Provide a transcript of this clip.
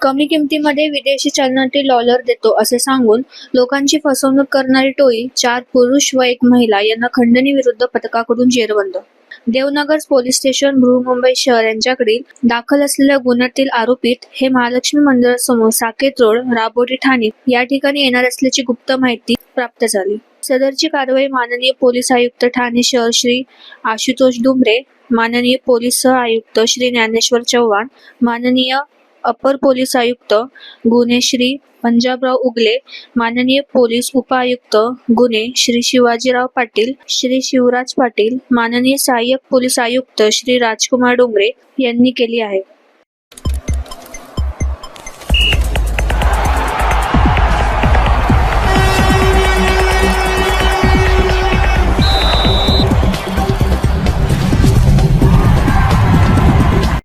कमी किमतीमध्ये विदेशी चलनातील डॉलर देतो असे सांगून लोकांची फसवणूक करणारी टोळी चार पुरुष व एक महिला यांना खंडणी विरुद्ध पथकाकडून जेरबंद. देवनगर पोलीस स्टेशन बृहमुंबई शहर यांच्याकडील दाखल असलेल्या गुन्ह्यातील आरोपीत हे महालक्ष्मी मंदिरासमोर साकेत रोड राबोटी ठाणे या ठिकाणी येणार असल्याची गुप्त माहिती प्राप्त झाली. सदरची कारवाई माननीय पोलीस आयुक्त ठाणे शहर श्री आशुतोष डुमरे माननीय पोलीस सह आयुक्त श्री ज्ञानेश्वर चव्हाण माननीय अपर पोलीस आयुक्त गुन्हे श्री पंजाबराव उगले माननीय पोलीस उपआयुक्त गुन्हे श्री शिवाजीराव पाटील श्री शिवराज पाटील माननीय सहाय्यक पोलीस आयुक्त श्री राजकुमार डोंगरे यांनी केली आहे.